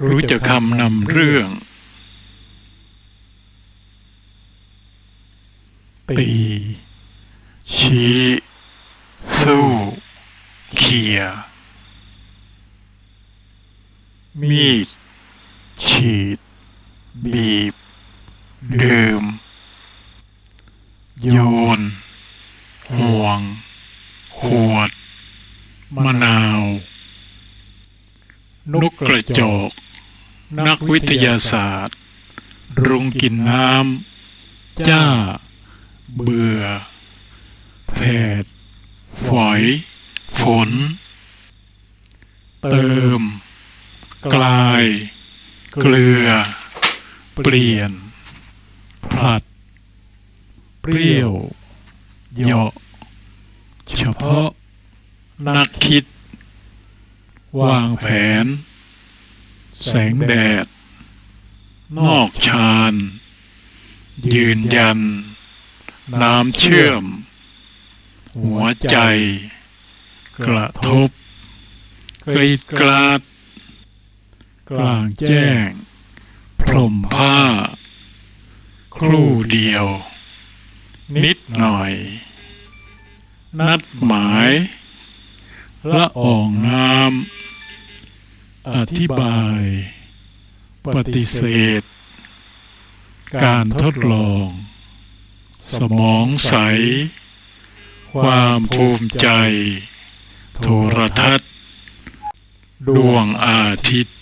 รู้จักคำนำเรื่อง ตี ชี้ สู้เขีย มีด ฉีด บีบ ดื่ม โยน ห่วง ขวด มะนาว นกกระจอก นักวิทยาศาสตร์ รุงกินน้ำ จ้า เบื่อ แผดฝอย ฝน เติม กลาย เกลือ เปลี่ยนผลัด เปรี้ยว เหยาะ เฉพาะ นักคิด วางแผน แสงแดด นอกชาน ยืนยัน น้ำเชื่อม หัวใจ กระทบกรีดกราด กลางแจ้ง พรมผ้า ครู่เดียว นิดหน่อย นัดหมายละอองน้ำ อธิบาย ปฏิเสธ การทดลอง สมองใส ความภูมิใจ โทรทัศน์ ดวงอาทิตย์